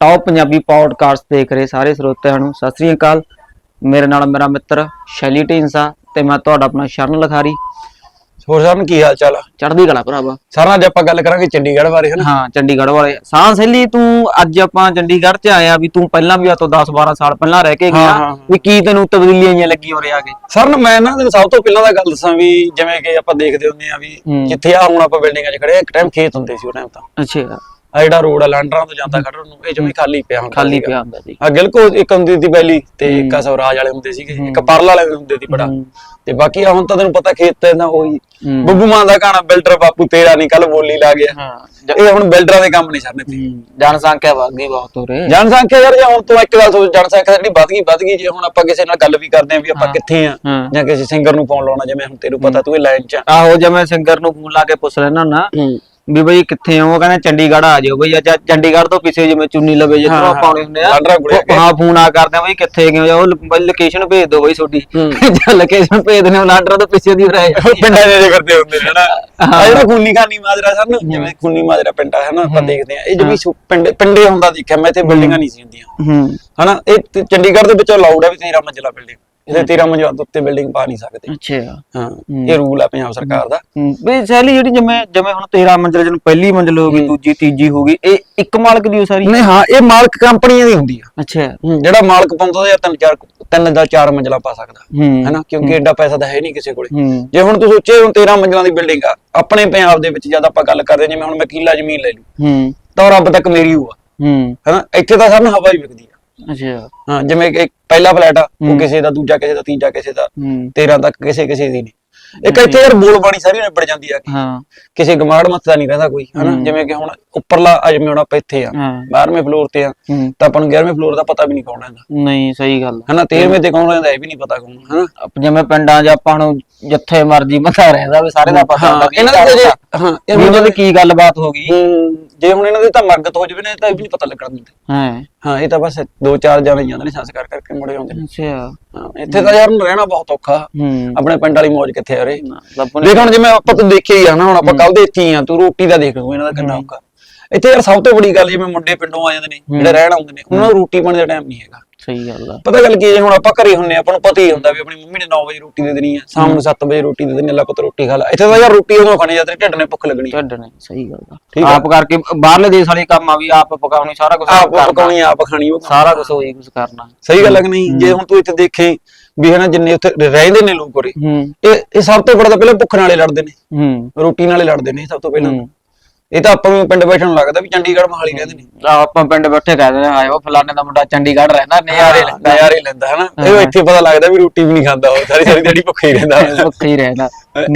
Top Punjabi podcast ਦੇਖ ਰਹੇ ਸਾਰੇ ਸਰੋਤਿਆਂ ਨੂੰ। ਸਤਿ ਸ੍ਰੀ ਅਕਾਲ। ਮੇਰੇ ਨਾਲ ਮੇਰਾ ਮਿੱਤਰ ਸ਼ੈਲੀ ਢੀਂਸਾ ਤੇ ਮੈਂ ਤੁਹਾਡਾ ਆਪਣਾ ਸ਼ਰਨ ਲਖਾਰੀ। ਹੋਰ ਸਰ ਕੀ ਹਾਲ ਚਾਲ ਆ? ਚੜ੍ਹਦੀ ਕਲਾ ਭਰਾਵਾ। ਸਾਰਾ ਅੱਜ ਆਪਾਂ ਗੱਲ ਕਰਾਂਗੇ ਚੰਡੀਗੜ੍ਹ ਬਾਰੇ ਹਨਾ? ਹਾਂ ਚੰਡੀਗੜ੍ਹ ਵਾਲੇ ਸਾਂ ਸੈਲੀ ਤੂੰ ਅੱਜ ਆਪਾਂ ਚੰਡੀਗੜ੍ਹ ਚ ਆਇਆ ਵੀ ਤੂੰ ਪਹਿਲਾਂ ਵੀ ਆ ਤੋਂ 10 12 ਸਾਲ ਪਹਿਲਾਂ ਰਹਿ ਕੇ ਹਾਂ, ਗਿਆ ਹਾਂ। ਵੀ ਕੀ ਤੈਨੂੰ ਤਬਦੀਲੀਆਂ ਜਿਹੀਆਂ ਲੱਗੀ ਉਰੇ ਆ ਕੇ? ਸਰ ਨਾ ਮੈਂ ਨਾ ਤੈਨੂੰ ਸਭ ਤੋਂ ਪਹਿਲਾਂ ਦਾ ਗੱਲ ਦੱਸਾਂ ਵੀ ਜਿਵੇਂ ਕਿ ਆਪਾਂ ਦੇਖਦੇ ਹੁੰਦੇ ਆ ਵੀ ਹੂੰ। ਜਿੱਥੇ ਆ ਹੁਣ ਆਪਾਂ ਬਿਲਡਿੰਗਾਂ 'ਚ ਖੜੇ ਇੱਕ ਟਾਈਮ ਖੇਤ ਹੁੰਦੇ ਸੀ ਉਹ ਟਾਈਮ ਤਾਂ। ਅੱਛਾ। ਆ ਜਿਹੜਾ ਰੋਡ ਆ ਲਾਂਡਰਾਂ ਤੋਂ ਜਾਂਦਾ ਖੜਨ ਨੂੰ ਇਹ ਜਿਵੇਂ ਖਾਲੀ ਪਿਆ ਹੁੰਦਾ ਖਾਲੀ ਸੀਗਾ। ਪਿਆ ਹੁੰਦਾ ਸੀ ਆ ਗਿਲਕੋ ਇੱਕ ਹੁੰਦੀ ਸੀ ਬੈਲੀ ਤੇ ਇੱਕ ਆ ਸਵਰਾਜ ਵਾਲੇ ਹੁੰਦੇ ਸੀਗੇ ਇੱਕ ਪਰਲ ਵਾਲੇ ਹੁੰਦੇ ਸੀ ਬੜਾ। ਹੂੰ। ਤੇ ਬਾਕੀ ਆ ਹੁਣ ਤਾਂ ਤੈਨੂੰ ਪਤਾ ਖੇਤ ਤੇ ਨਾ ਉਹੀ ਹੂੰ। ਬੱਬੂ ਮਾਨ ਦਾ ਗਾਣਾ ਬਿਲਡਰ ਬਾਪੂ ਤੇਰਾ ਨਹੀਂ ਕੱਲ ਬੋਲੀ ਲਾ ਗਿਆ। ਹਾਂ ਇਹ ਹੁਣ ਬਿਲਡਰਾਂ ਦੇ ਕੰਮ ਨਹੀਂ ਛੱਡਨੇ ਤੇ। ਜਨਸੰਖਿਆ ਵੱਧ ਗਈ ਬਹੁਤ ਉਰੇ। ਜਨਸੰਖਿਆ ਯਾਰ ਜੇ ਹੁਣ ਤੂੰ ਇੱਕ ਗੱਲ ਸੋਚ ਜਨਸੰਖਿਆ ਜਿਹੜੀ ਵੱਧ ਗਈ ਵੱਧ ਗਈ ਜੇ ਹੁਣ ਆਪਾਂ ਕਿਸੇ ਨਾਲ ਗੱਲ ਵੀ ਕਰਦੇ ਆਂ ਵੀ ਆਪਾਂ ਕਿੱਥੇ ਆ ਹਾਂ। ਜਾਂ ਕਿਸੇ ਸਿੰਗਰ ਨੂੰ ਫੋਨ ਲਾਉਣਾ ਜਿਵੇਂ ਹੁਣ ਤੈਨੂੰ ਪਤਾ ਤੂੰ ਇਹ ਲਾਈਨ 'ਚ ਆ। ਆਹੋ ਜੇ ਮੈਂ ਸਿੰਗਰ ਨੂੰ ਫੋਨ ਲਾ ਕੇ ਪੁੱਛ ਲੈਣਾ ਨਾ ਵੀ ਬਈ ਕਿੱਥੇ ਹੋ ਉਹ ਕਹਿੰਦਾ ਚੰਡੀਗੜ੍ਹ ਆ ਜਾਓ ਬਈ ਅੱਜ ਚੰਡੀਗੜ੍ਹ ਤੋਂ ਪਿੱਛੇ ਜਿਵੇਂ ਚੁੰਨੀ ਲਵੇ ਜਿੱਥੋਂ ਆਪਾਂ ਆਉਣੇ ਹੁੰਦੇ ਆ। ਲਾਂਡਰਾ ਕੋਲੇ ਉਹ- ਹਾਂ ਫੋਨ ਆ ਕਰਦੇ ਆ ਬਈ ਕਿੱਥੇ ਗਏ ਹੋ ਉਹ ਲੋਕੇਸ਼ਨ ਭੇਜ ਦਿਓ ਬਈ ਤੁਹਾਡੀ ਜੇ ਲੋਕੇਸ਼ਨ ਭੇਜ ਦਿੰਦੇ ਹੋ ਲਾਂਡਰਾ ਤੋਂ ਪਿੱਛੇ ਦੀ ਰਹਿ ਪਿੰਡਾਂ ਦੇ ਜੇ ਕਰਦੇ ਹੁੰਦੇ ਨੇ ਨਾ। ਆ ਜਿਹੜਾ ਖੂਨੀ ਖਾਨੀ ਮਾਜਰਾ ਸਰ ਨਾ ਜਿਵੇਂ ਖੂਨੀ ਮਾਜਰਾ ਪਿੰਡਾ ਹੈ ਨਾ ਆਪਾਂ ਦੇਖਦੇ ਆ ਇਹ ਜਿਵੇਂ ਸੁ- ਪਿੰਡ ਪਿੰਡੇ ਹੁੰਦਾ ਦੇਖਿਆ ਮੈਂ ਇੱਥੇ ਬਿਲਡਿੰਗਾਂ ਨਹੀਂ ਸੀ ਹੁੰਦੀਆਂ। ਹੂੰ। ਹਨਾ ਇਹ ਤੇ ਚੰਡੀਗੜ੍ਹ ਦੇ ਵਿੱਚ ਅਲਾਉਡ ਹੈ ਵੀ 13 ਮੰਜ਼ਿਲਾ ਬਿਲਡਿੰਗ ਇਹਦੇ 13 ਮੰਜ਼ਿਲਾ ਤੋਂ ਉੱਤੇ ਬਿਲਡਿੰਗ ਪਾ ਨਹੀਂ ਸਕਦੇ। ਅੱਛਾ। ਹਾਂ ਇਹ ਰੂਲ ਆ ਪੰਜਾਬ ਸਰਕਾਰ ਦਾ। ਵੀ ਸੈਲੀ ਜਿਹੜੀ ਜਿਵੇਂ ਜਿਵੇਂ ਹੁਣ 13 ਮੰਜ਼ਿਲ ਜਿਹਨੂੰ ਪਹਿਲੀ ਮੰਜ਼ਿਲ ਹੋ ਗਈ ਦੂਜੀ ਤੀਜੀ ਹੋ ਗਈ ਇਹ ਇੱਕ ਮਾਲਕ ਦੀ ਹੋ ਸਾਰੀ? ਨਹੀਂ ਹਾਂ ਇਹ ਮਾਲਕ ਕੰਪਨੀਆਂ ਦੀ ਹੁੰਦੀ ਆ। ਅੱਛਾ। ਜਿਹੜਾ ਮਾਲਕ ਪਾਉਂਦਾ ਜਾਂ ਤਿੰਨ ਚਾਰ ਤਿੰਨ ਦਾ ਚਾਰ ਮੰਜ਼ਿਲਾ ਪਾ ਸਕਦਾ। ਹੈਨਾ? ਕਿਉਂਕਿ ਐਡਾ ਪੈਸਾ ਤਾਂ ਹੈ ਨਹੀਂ ਕਿਸੇ ਕੋਲੇ। ਜੇ ਹੁਣ ਤੂੰ ਸੋਚੇ ਹੁਣ 13 ਮੰਜ਼ਿਲਾਂ ਦੀ ਬਿਲਡਿੰਗ ਆ ਆਪਣੇ ਪੰਜਾਬ ਦੇ ਵਿੱਚ ਜਦ ਆਪਾਂ ਗੱਲ ਕਰਦੇ ਜਿਵੇਂ ਹੁਣ ਮੈਂ ਕਿੱਲਾ ਜ਼ਮੀਨ ਲੈ ਲੂ ਹੂੰ। ਤਾਂ ਰੱਬ ਤੱਕ ਮੇਰੀ ਹੋਆ ਹੂੰ। ਹੈਨਾ? ਇੱਥੇ ਤਾਂ ਸਭ ਨੂੰ ਹਵਾ ਹੀ ਵਿਕਦੀ ਅੱਛਾ। ਹਾਂ ਜਿਵੇਂ ਕਿ ਇੱਕ ਪਹਿਲਾ ਫਲੈਟ ਆ ਉਹ ਕਿਸੇ ਦਾ ਦੂਜਾ ਕਿਸੇ ਦਾ ਤੀਜਾ ਕਿਸੇ ਦਾ ਹੂੰ। 13 ਤੱਕ ਕਿਸੇ ਕਿਸੇ ਦੀ ਨਹੀਂ। ਇੱਕ ਇੱਥੇ ਯਾਰ ਬੋਲ ਬਾਣੀ ਸਾਰੀ ਨਿਬੜ ਜਾਂਦੀ ਆ ਕੇ ਹਾਂ। ਕਿਸੇ ਗਮਾੜ ਮੱਥਦਾ ਨਹੀਂ ਰਹਿੰਦਾ ਕੋਈ ਹਨਾ? ਜਿਵੇਂ ਕਿ ਹੁਣ ਉੱਪਰਲਾ ਆ ਜਿਵੇਂ ਹੁਣ ਆਪਾਂ ਇੱਥੇ ਆ ਹਾਂ। 12ਵੇਂ ਫਲੋਰ ਤੇ ਆ ਹੂੰ। ਤਾਂ ਆਪਾਂ ਨੂੰ 11ਵੇਂ ਫਲੋਰ ਦਾ ਪਤਾ ਵੀ ਨਹੀਂ ਕੌਣ ਰਹਿੰਦਾ। ਨਹੀਂ ਸਹੀ ਗੱਲ। ਹਨਾ? 13ਵੇਂ ਤੇ ਕੌਣ ਰਹਿੰਦਾ ਇਹ ਵੀ ਨਹੀਂ ਪਤਾ ਕੌਣ ਹਨਾ? ਜਿਵੇਂ ਪਿੰਡਾਂ 'ਚ ਆਪਾਂ ਨੂੰ ਜਿੱਥੇ ਮਰਜ਼ੀ ਬੰਦਾ ਰਹਿੰਦਾ ਵੀ ਸਾਰੇ ਦਾ ਪਤਾ ਹਾਂ ਹੁੰਦਾ ਵੀ ਇਹਨਾਂ ਦੇ ਜੇ ਹਾਂ ਇਹ ਵੀ ਉਹਨਾਂ ਦੀ ਕੀ ਗੱਲਬਾਤ ਹੋ ਗਈ? ਜੇ ਹੁਣ ਇਹਨਾਂ ਦੇ ਤਾਂ ਮਰਗਤ ਹੋ ਜਵੇ ਨਾ ਤਾਂ ਇਹ ਵੀ ਨਹੀਂ ਪਤਾ ਲੱਗਣ ਹਾਂ। ਹਾਂ ਇਹ ਤਾਂ ਬਸ ਦੋ ਚਾਰ ਜਾਣੇ ਜਾਂਦੇ ਨੇ ਸੰਸਕਾਰ ਕਰਕੇ ਮੁੜੇ ਆਉਂਦੇ ਨੇ। ਅੱਛਾ। ਹਾਂ ਇੱਥੇ ਤਾਂ ਯਾਰ ਰਹਿਣਾ ਬਹੁਤ ਔਖਾ। ਹੂੰ। ਆਪਣੇ ਪਿੰਡ ਵਾਲੀ ਮੌਜ ਕਿੱਥੇ ਆ ਰੇ? ਦੇਖ ਹੁਣ ਜਿਵੇਂ ਆਪਾਂ ਤੂੰ ਦੇਖਿਆ ਹੀ ਆ ਨਾ ਹੁਣ ਆਪਾਂ ਕੱਲ ਦੇ ਇੱਥੇ ਹੀ ਆ ਤੂੰ ਰੋਟੀ ਦਾ ਦੇਖ ਤੂੰ ਇਹਨਾਂ ਦਾ ਕਿੰਨਾ ਔਖਾ। ਇੱਥੇ ਯਾਰ ਸਭ ਤੋਂ ਵੱਡੀ ਗੱਲ ਜਿਵੇਂ ਮੁੰਡੇ ਪਿੰਡੋਂ ਆ ਜਾਂਦੇ ਨੇ ਜਿਹੜੇ ਰਹਿਣ ਆਉਂਦੇ ਨੇ ਉਹਨਾਂ ਨੂੰ ਰੋਟੀ ਪਾਣੀ ਦਾ ਟਾਈਮ ਨਹੀਂ ਹੈਗਾ। ਸਹੀ ਗੱਲ ਆ। ਪਤਾ ਗੱਲ ਕੀ ਹੈ ਜੇ ਹੁਣ ਆਪਾਂ ਘਰੇ ਹੁੰਨੇ ਆ, ਆਪਾਂ ਨੂੰ ਪਤਾ ਹੀ ਹੁੰਦਾ ਵੀ ਆਪਣੀ ਮੰਮੀ ਨੇ 9 ਵਜੇ ਰੋਟੀ ਦੇ ਦੇਣੀ ਆ ਸ਼ਾਮ ਨੂੰ 7 ਵਜੇ ਰੋਟੀ ਦੇ ਦੇਣੀ ਆ ਲੈ ਪੁੱਤ ਰੋਟੀ ਖਾ ਲੈ। ਇੱਥੇ ਤਾਂ ਯਾਰ ਰੋਟੀ ਉਦੋਂ ਖਾਣੀ ਜਾਂ ਤੇਰੇ ਢਿੱਡ ਨੇ ਭੁੱਖ ਲੱਗਣੀ ਢੱਡ ਨੇ ਸਹੀ ਗੱਲ ਠੀਕ ਆ। ਆ। ਆਪ ਕਰਕੇ ਬਾਹਰਲੇ ਦੇਸ਼ ਵਾਲੇ ਕੰਮ ਆ ਵੀ ਆਪ ਪਕਾਉਣੀ ਸਾਰਾ ਕੁਝ ਆਪ ਪਕਾਉਣੀ ਆਪ ਖਾਣੀ ਉਹ ਸਾਰਾ ਕੁਝ ਉਹੀ ਕੁਝ ਕਰਨਾ। ਸਹੀ ਗੱਲ ਹੈ ਕਿ ਨਹੀਂ? ਜੇ ਹੁਣ ਤੂੰ ਇੱਥੇ ਦੇਖੇ ਵੀ ਹਨਾ ਜਿੰਨੇ ਉੱਥੇ ਰਹਿੰਦੇ ਨੇ ਲੋਕ ਉਰੇ ਹੂੰ। ਇਹ ਇਹ ਸਭ ਤੋਂ ਬੜਾ ਤਾਂ ਪਹਿਲਾਂ ਭੁੱਖ ਨਾਲੇ ਲੜਦੇ ਨੇ। ਹੂੰ। ਰੋਟੀ ਨਾਲੇ ਲੜਦੇ ਨੇ ਸਭ ਤੋਂ ਪਹਿਲਾਂ। ਹੂੰ। ਇਹ ਤਾਂ ਆਪਾਂ ਨੂੰ ਪਿੰਡ ਬੈਠਣ ਨੂੰ ਲੱਗਦਾ ਵੀ ਚੰਡੀਗੜ੍ਹ ਮਹਾਲੀ ਰਹਿੰਦੇ ਨੇ। ਆਹ ਆਪਾਂ ਪਿੰਡ ਬੈਠੇ ਕਹਿੰਦੇ ਨੇ ਆਏ ਉਹ ਫਲਾਣੇ ਦਾ ਮੁੰਡਾ ਚੰਡੀਗੜ੍ਹ ਰਹਿੰਦਾ ਨਜ਼ਾਰੇ ਲੈਂਦਾ। ਨਜ਼ਾਰੇ ਲੈਂਦਾ ਹਨਾ। ਇਹ ਇੱਥੇ ਪਤਾ ਲੱਗਦਾ ਵੀ ਰੋਟੀ ਵੀ ਨਹੀਂ ਖਾਂਦਾ ਉਹ ਸਾਰੀ ਸਾਰੀ ਦਿਹਾੜੀ ਭੁੱਖਾ ਹੀ ਰਹਿੰਦਾ। ਭੁੱਖੇ ਹੀ ਰਹਿੰਦਾ।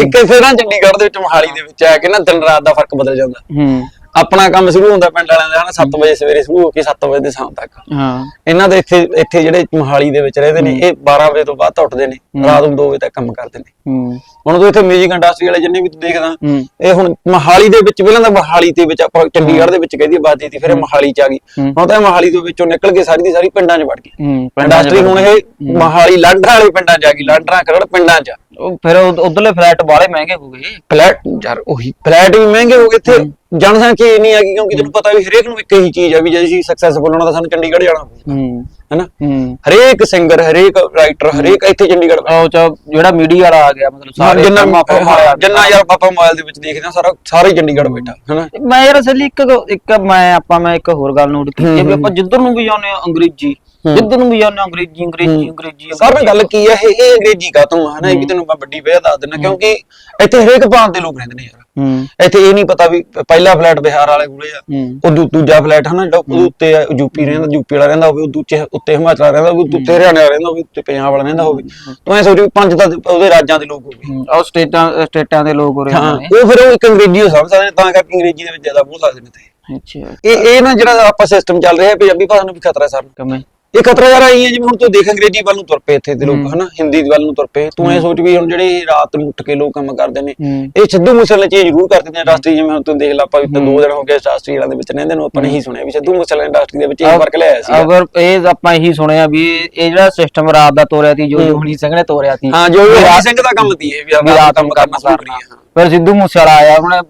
ਇੱਕ ਫਿਰ ਨਾ ਚੰਡੀਗੜ੍ਹ ਦੇ ਵਿੱਚ ਮਹਾਲੀ ਦੇ ਵਿੱਚ ਆ ਕੇ ਨਾ ਦਿਨ ਰਾਤ ਦਾ ਫ਼ਰਕ ਬਦਲ ਜਾਂਦਾ। ਹੂੰ। ਆਪਣਾ ਕੰਮ ਸ਼ੁਰੂ ਹੁੰਦਾ ਪਿੰਡ ਵਾਲਿਆਂ ਦਾ ਹਨਾ 7 ਵਜੇ ਸਵੇਰੇ ਸ਼ੁਰੂ ਹੋ ਕੇ 7 ਵਜੇ ਦੇ ਸ਼ਾਮ ਤੱਕ। ਹਾਂ। ਇਹਨਾਂ ਦੇ ਇੱਥੇ ਇੱਥੇ ਜਿਹੜੇ ਮਹਾਲੀ ਦੇ ਵਿੱਚ ਰਹਿੰਦੇ ਨੇ ਇਹ 12 ਵਜੇ ਤੋਂ ਬਾਅਦ ਤਾਂ ਉੱਠਦੇ ਨੇ ਰਾਤ ਨੂੰ 2 ਵਜੇ ਤੱਕ ਕੰਮ ਕਰਦੇ ਨੇ। ਹੂੰ। ਹੁਣ ਤੂੰ ਇੱਥੇ 뮤직 ਇੰਡਸਟਰੀ ਵਾਲੇ ਜਿੰਨੇ ਵੀ ਤੂੰ ਦੇਖਦਾ ਇਹ ਹੁਣ ਮਹਾਲੀ ਦੇ ਵਿੱਚ ਪਹਿਲਾਂ ਤਾਂ ਮਹਾਲੀ ਦੇ ਵਿੱਚ ਆਪਾਂ ਚੰਡੀਗੜ੍ਹ ਦੇ ਵਿੱਚ ਕਹਦੀ ਬਾਤ ਸੀ ਫਿਰ ਇਹ ਮਹਾਲੀ ਚ ਆ ਗਈ। ਹੁਣ ਤਾਂ ਮਹਾਲੀ ਦੇ ਵਿੱਚੋਂ ਨਿਕਲ ਕੇ ਸਾਰੀ ਦੀ ਸਾਰੀ ਪਿੰਡਾਂ 'ਚ ਵੜ ਗਈ। ਇੰਡਸਟਰੀ ਹੁਣ ਇਹ ਮਹਾਲੀ ਲਾਂਡਰਾਂ ਵਾਲੇ ਪਿੰਡਾਂ 'ਚ ਆ ਗਈ ਲਾਂਡਰਾਂ ਕਰੜ ਪਿੰਡਾਂ 'ਚ। ਉਹ ਫਿਰ ਉਧਰਲੇ ਫਲੈਟ ਬਾਲੇ ਮਹਿੰਗੇ ਹੋ ਗਏ। ਫਲੈਟ ਯਾਰ ਉਹੀ ਫਲੈਟ ਵੀ ਮਹਿੰਗੇ ਹੋ ਗਏ ਇੱਥੇ। ਜਨਸੰਖਿਆ ਇੰਨੀ ਆ ਗਈ ਕਿਉਂਕਿ ਤੈਨੂੰ ਪਤਾ ਵੀ ਹਰੇਕ ਨੂੰ ਇੱਕ ਹੀ ਚੀਜ਼ ਆ ਵੀ ਜੇ ਅਸੀਂ ਸਕਸੈਸਫੁਲ ਹੋਣਾ ਤਾਂ ਸਾਨੂੰ ਚੰਡੀਗੜ੍ਹ ਜਾਣਾ ਹੂੰ। ਹੈਨਾ? ਹਰੇਕ ਸਿੰਗਰ ਹਰੇਕ ਰਾਈਟਰ ਹਰੇਕ ਇੱਥੇ ਚੰਡੀਗੜ੍ਹ ਉਹ ਚ ਜਿਹੜਾ ਮੀਡੀਆ ਵਾਲਾ ਆ ਗਿਆ ਮਤਲਬ ਸਾਰੇ ਜਿੰਨਾ। ਜਿੰਨਾ ਯਾਰ ਆਪਾਂ ਮੋਬਾਈਲ ਦੇ ਵਿੱਚ ਦੇਖਦੇ ਆ ਸਾਰਾ ਸਾਰੇ ਚੰਡੀਗੜ੍ਹ ਬੈਠਾ ਹੈਨਾ? ਮੈਂ ਯਾਰ ਅਸਲੀ ਇੱਕ ਇੱਕ ਮੈਂ ਆਪਾਂ ਮੈਂ ਇੱਕ ਹੋਰ ਗੱਲ ਨੋਟ ਕੀਤੀ ਵੀ ਆਪਾਂ ਜਿੱਧਰ ਨੂੰ ਵੀ ਜਾਂਦੇ ਆ ਅੰਗਰੇਜ਼ੀ ਜਿੱਧਰ ਨੂੰ ਵੀ ਜਾਂਦੇ ਆ ਅੰਗਰੇਜ਼ੀ ਅੰਗਰੇਜ਼ੀ ਅੰਗਰੇਜ਼ੀ ਸਰ ਗੱਲ ਕੀ ਹੈ? ਇਹ ਅੰਗਰੇਜ਼ੀ ਕਾ ਤੂੰ ਹਨਾ ਇਹ ਵੀ ਤੈਨੂੰ ਮੈਂ ਵੱਡੀ ਵਜ੍ਹਾ ਦੱਸ ਦਿੰਦਾ ਕਿਉਂਕਿ ਇੱਥੇ ਹਰੇਕ ਭਾਂਤ ਦੇ ਲੋਕ ਰਹਿੰਦੇ ਨੇ ਯਾਰ। ਇੱਥੇ ਇਹ ਨਹੀਂ ਪਤਾ ਵੀ ਪਹਿਲਾ ਫਲੈਟ ਬਿਹਾਰ ਵਾਲੇ ਕੋਲੇ ਆ। ਉਹ ਦੂਜਾ ਫਲੈਟ ਹਨਾ ਜਿਹੜਾ ਉਹਦੇ ਉੱਤੇ ਆ, ਯੂਪੀ ਰਹਿੰਦਾ ਯੂਪੀ ਵਾਲਾ ਰਹਿੰਦਾ ਹੋਵੇ ਉਹ ਦੂਜੇ ਉੱਤੇ ਹਿਮਾਚਲ ਰਹਿੰਦਾ ਹੋਵੇ ਉੱਤੇ ਹਰਿਆਣਾ ਵਾਲਾ ਰਹਿੰਦਾ ਹੋਵੇ ਉੱਤੇ ਪੰਜਾਬ ਵਾਲਾ ਰਹਿੰਦਾ ਹੋਵੇ। ਤੂੰ ਐ ਸੋਚ ਵੀ ਪੰਜ ਤਾਂ ਉਹਦੇ ਰਾਜਾਂ ਦੇ ਲੋਕ ਹੋਵੇ ਉਹ ਸਟੇਟਾਂ ਸਟੇਟਾਂ ਦੇ ਲੋਕ ਹੋ ਰਹੇ ਨੇ। ਉਹ ਫਿਰ ਉਹ ਇੱਕ ਅੰਗਰੇਜ਼ੀ ਨੂੰ ਸਮਝ ਸਕਦੇ ਨੇ, ਤਾਂ ਕਰਕੇ ਅੰਗਰੇਜ਼ੀ ਦੇ ਵਿੱਚ ਜ਼ਿਆਦਾ ਬੋਲ ਸਕਦੇ ਨੇ ਤੇ ਅੱਛਾ। ਇਹ ਇਹ ਨਾ ਜਿਹੜਾ ਆਪਾਂ ਸਿਸਟਮ ਚੱਲ ਰਿਹਾ ਪੰਜਾਬੀ ਭਾਸ਼ਾ ਨੂੰ ਵੀ ਖਤਰਾ ਸਰ। ਕਮੇ ਇਹ ਖਤਰਾ ਯਾਰ ਆਈ ਹੈ ਜਿਵੇਂ ਹੁਣ ਤੂੰ ਦੇਖ ਅੰਗਰੇਜ਼ੀ ਵੱਲ ਨੂੰ ਤੁਰ ਪਏ ਇੱਥੇ ਦੇ ਲੋਕ ਹਨਾ? ਹਿੰਦੀ ਵੱਲ ਨੂੰ ਤੁਰ ਪਏ। ਤੂੰ ਇਹ ਸੋਚ ਵੀ ਹੁਣ ਜਿਹੜੇ ਰਾਤ ਨੂੰ ਉੱਠ ਕੇ ਲੋਕ ਕੰਮ ਕਰਦੇ ਨੇ ਹੂੰ। ਇਹ ਸਿੱਧੂ ਮੂਸੇਵਾਲੇ ਚੀਜ਼ ਜ਼ਰੂਰ ਕਰਦੇ ਨੇ ਇੰਡਸਟਰੀ ਜਿਵੇਂ ਹੁਣ ਤੂੰ ਦੇਖ ਲਾ ਆਪਾਂ ਵੀ ਤਾਂ ਦੋ ਦਿਨ ਹੋ ਗਏ ਇੰਡਸਟਰੀ ਵਾਲਿਆਂ ਦੇ ਵਿੱਚ ਰਹਿੰਦੇ ਨੂੰ ਆਪਾਂ ਨੇ ਇਹੀ ਸੁਣਿਆ ਵੀ ਸਿੱਧੂ ਮੂਸੇਵਾਲੇ ਇੰਡਸਟਰੀ ਦੇ ਵਿੱਚ ਇਹ ਫ਼ਰਕ ਲਿਆਇਆ ਸੀ ਅਗਰ ਇਹ ਆਪਾਂ ਇਹੀ ਸੁਣਿਆ ਵੀ ਇਹ ਜਿਹੜਾ ਸਿਸਟਮ ਰਾਤ ਦਾ ਤੋਰਿਆ ਸੀ ਜੋ ਜੋਹਣੀ ਸਿੰਘ ਨੇ ਤੋਰਿਆ ਸੀ। ਹਾਂ ਜੋ ਰਾਜ ਸਿੰਘ ਦਾ ਕੰਮ ਸੀ ਇਹ ਵੀ ਰਾਤ ਕੰਮ ਕਰਨਾ ਸ਼ੁਰੂ ਕਰੀਏ ਫਿਰ ਸਿੱਧੂ ਮੂਸੇਵਾਲਾ ਆਇਆ ਉਹਨੇ